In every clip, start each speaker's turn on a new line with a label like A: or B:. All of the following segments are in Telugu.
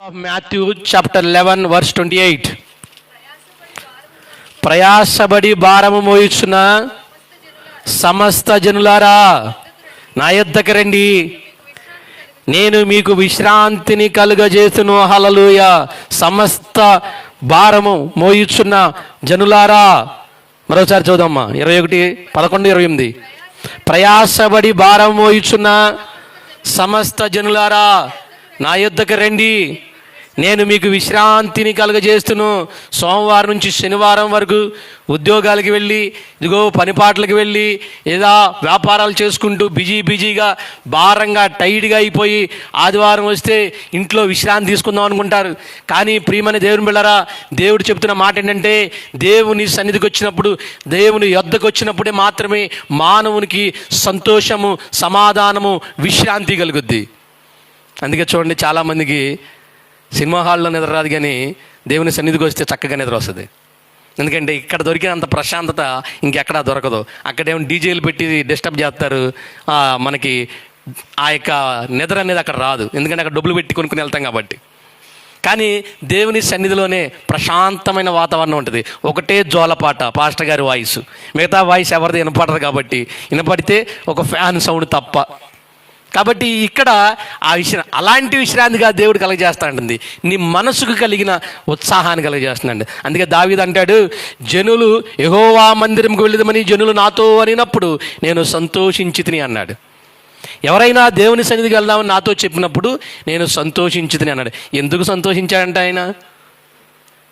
A: of Matthew chapter 11 verse 28 ప్రయాసబడి భారము మోయిచున్న సమస్త జనులారా నా యొద్దకు రండి. నేను మీకు విశ్రాంతిని కలుగజేసును హలలుయ సమస్త భారము మోయిచున్న జనులారా. మరోసారి చూద్దామ్మా ఇరవై ఒకటి పదకొండు ఇరవై ఎనిమిది. ప్రయాసబడి భారం మోయిచున్న సమస్త జనులారా నా యొద్దకు రండి. నేను మీకు విశ్రాంతిని కలుగజేస్తును. సోమవారం నుంచి శనివారం వరకు ఉద్యోగాలకి వెళ్ళి ఇదిగో పనిపాట్లకు వెళ్ళి ఏదో వ్యాపారాలు చేసుకుంటూ బిజీ బిజీగా భారంగా టైడ్గా అయిపోయి ఆదివారం వస్తే ఇంట్లో విశ్రాంతి తీసుకుందాం అనుకుంటారు. కానీ ప్రియమైన దేవుని బిళ్ళరా దేవుడు చెప్తున్న మాట ఏంటంటే దేవుని సన్నిధికి వచ్చినప్పుడు దేవుని యొద్దకు వచ్చినప్పుడే మాత్రమే మానవునికి సంతోషము సమాధానము విశ్రాంతి కలుగుద్ది. అందుకే చూడండి చాలామందికి సినిమా హాల్లో నిద్ర రాదు కానీ దేవుని సన్నిధికి వస్తే చక్కగా నిద్ర వస్తుంది. ఎందుకంటే ఇక్కడ దొరికినంత ప్రశాంతత ఇంకెక్కడా దొరకదు. అక్కడేమో డీజేలు పెట్టి డిస్టర్బ్ చేస్తారు. మనకి ఆ యొక్క నిద్ర అనేది అక్కడ రాదు. ఎందుకంటే అక్కడ డబ్బులు పెట్టి కొనుక్కుని వెళ్తాం కాబట్టి. కానీ దేవుని సన్నిధిలోనే ప్రశాంతమైన వాతావరణం ఉంటుంది. ఒకటే జోలపాట పాస్టర్ గారి వాయిస్. మిగతా వాయిస్ ఎవరిది వినపడదు కాబట్టి. వినపడితే ఒక ఫ్యాన్ సౌండ్ తప్ప. కాబట్టి ఇక్కడ ఆ విషయం అలాంటి విశ్రాంతిగా దేవుడు కలగజేస్తాడండి. నీ మనసుకు కలిగిన ఉత్సాహాన్ని కలగజేస్తున్నాడు. అందుకే దావీదు అంటాడు జనులు ఎహోవా మందిరంకి వెళ్ళదమని జనులు నాతో అనినప్పుడు నేను సంతోషించి తిని అన్నాడు. ఎవరైనా దేవుని సన్నిధికి వెళ్దామని నాతో చెప్పినప్పుడు నేను సంతోషించుదని అన్నాడు. ఎందుకు సంతోషించాడంట ఆయన?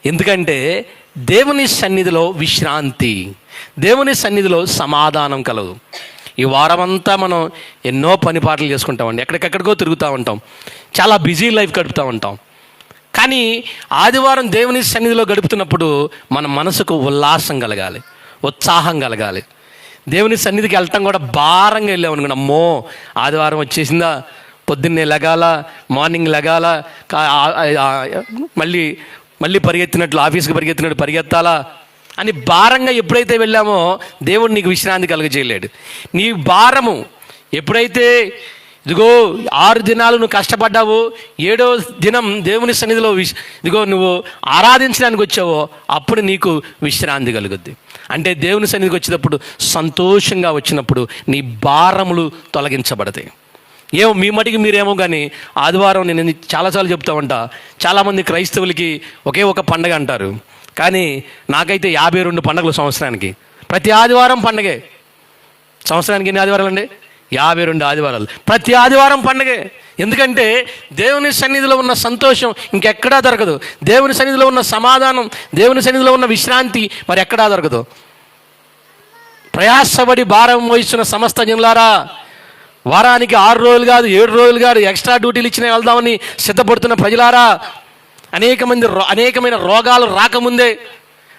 A: ఎందుకంటే దేవుని సన్నిధిలో విశ్రాంతి దేవుని సన్నిధిలో సమాధానం కలదు. ఈ వారమంతా మనం ఎన్నో పని పాటలు చేసుకుంటామండి. ఎక్కడికెక్కడికో తిరుగుతూ ఉంటాం. చాలా బిజీ లైఫ్ గడుపుతూ ఉంటాం. కానీ ఆదివారం దేవుని సన్నిధిలో గడుపుతున్నప్పుడు మన మనసుకు ఉల్లాసం కలగాలి. ఉత్సాహం కలగాలి. దేవుని సన్నిధికి వెళ్ళటం కూడా భారంగా వెళ్ళామనుకున్నా అమ్మో ఆదివారం వచ్చేసిందా? పొద్దున్నే లెగాల మార్నింగ్ లెగాల మళ్ళీ మళ్ళీ పరిగెత్తినట్లు ఆఫీస్కి పరిగెత్తినట్టు పరిగెత్తాలా? అని భారంగా ఎప్పుడైతే వెళ్ళామో దేవుడు నీకు విశ్రాంతి కలుగజేయలేడు. నీ భారము ఎప్పుడైతే ఇదిగో ఆరు దినాలు నువ్వు కష్టపడ్డావు ఏడో దినం దేవుని సన్నిధిలో విశ్ ఇదిగో నువ్వు ఆరాధించడానికి వచ్చావో అప్పుడు నీకు విశ్రాంతి కలుగుద్ది. అంటే దేవుని సన్నిధికి వచ్చినప్పుడు సంతోషంగా వచ్చినప్పుడు నీ భారములు తొలగించబడతాయి. ఏమో మీ మటుకి మీరేమో కానీ ఆదివారం నేను చాలాసార్లు చెప్తా ఉంటా చాలామంది క్రైస్తవులకి ఒకే ఒక పండగ అంటారు. కానీ నాకైతే యాభై రెండు పండుగలు సంవత్సరానికి. ప్రతి ఆదివారం పండగే. సంవత్సరానికి ఎన్ని ఆదివారాలు అండి యాభై రెండు ఆదివారాలు. ప్రతి ఆదివారం పండగే. ఎందుకంటే దేవుని సన్నిధిలో ఉన్న సంతోషం ఇంకెక్కడా దొరకదు. దేవుని సన్నిధిలో ఉన్న సమాధానం దేవుని సన్నిధిలో ఉన్న విశ్రాంతి మరి ఎక్కడా దొరకదు. ప్రయాసపడి భారం వహిస్తున్న సమస్త జనులారా వారానికి ఆరు రోజులు కాదు ఏడు రోజులు కాదు ఎక్స్ట్రా డ్యూటీలు ఇచ్చిన వెళ్దామని సిద్ధపడుతున్న ప్రజలారా అనేక మంది రో- అనేకమైన రోగాలు రాకముందే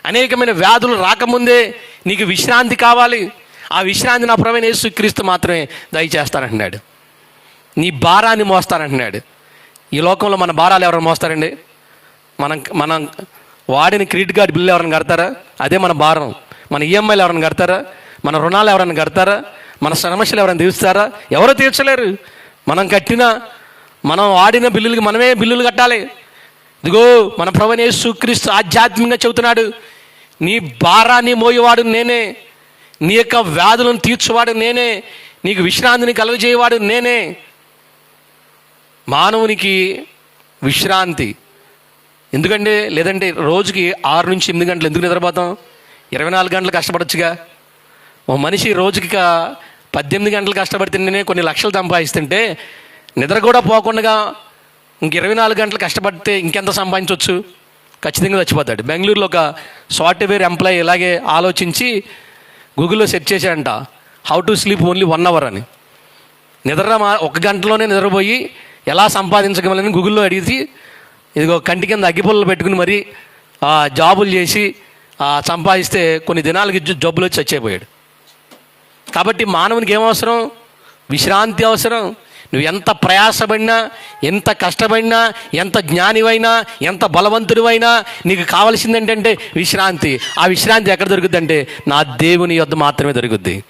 A: అనేకమైన వ్యాధులు రాకముందే నీకు విశ్రాంతి కావాలి. ఆ విశ్రాంతి నా ప్రవీణ యేసుక్రీస్తు మాత్రమే దయచేస్తానంటున్నాడు. నీ భారాన్ని మోస్తానంటున్నాడు. ఈ లోకంలో మన భారాలు ఎవరైనా మోస్తారండి? మనం మనం వాడిన క్రెడిట్ కార్డు బిల్లు ఎవరైనా కడతారా? అదే మన భారం. మన ఈఎంఐలు ఎవరైనా కడతారా? మన రుణాలు ఎవరైనా కడతారా? మన సమస్యలు ఎవరైనా తీరుస్తారా? ఎవరో తీర్చలేరు. మనం కట్టిన మనం వాడిన బిల్లులకి మనమే బిల్లులు కట్టాలి. ఇదిగో మన ప్రవణేశు క్రీస్తు ఆధ్యాత్మికంగా చెబుతున్నాడు నీ భారాన్ని మోయేవాడు నేనే నీ యొక్క వ్యాధులను తీర్చువాడు నేనే నీకు విశ్రాంతిని కలుగజేయవాడు నేనే. మానవునికి విశ్రాంతి. ఎందుకంటే లేదంటే రోజుకి ఆరు నుంచి ఎనిమిది గంటలు ఎందుకు నిద్రపోతాం? ఇరవై నాలుగు గంటలు కష్టపడొచ్చుగా. ఓ మనిషి రోజుకి పద్దెనిమిది గంటలు కష్టపడితేనే కొన్ని లక్షలు సంపాదిస్తుంటే నిద్ర కూడా పోకుండా ఇంక ఇరవై నాలుగు గంటలు కష్టపడితే ఇంకెంత సంపాదించవచ్చు ఖచ్చితంగా చచ్చిపోతాడు. బెంగళూరులో ఒక సాఫ్ట్వేర్ ఎంప్లాయీ ఇలాగే ఆలోచించి గూగుల్లో సెర్చ్ చేశాడంట how to sleep only one hour అని. నిద్ర మా- ఒక గంటలోనే నిద్రపోయి ఎలా సంపాదించగలని గూగుల్లో అడిగి ఇదిగో కంటి కింద అగ్గిపుల్లలు పెట్టుకుని మరి జాబులు చేసి సంపాదిస్తే కొన్ని దినాలకి జబ్బులు వచ్చి చచ్చిపోయాడు. కాబట్టి మానవునికి ఏం అవసరం? విశ్రాంతి అవసరం. నువ్వు ఎంత ప్రయాసపడినా ఎంత కష్టపడినా ఎంత జ్ఞానివైనా ఎంత బలవంతుడివైనా నీకు కావాల్సింది ఏంటంటే విశ్రాంతి. ఆ విశ్రాంతి ఎక్కడ దొరుకుద్ది అంటే నా దేవుని యొద్ద మాత్రమే దొరుకుద్ది.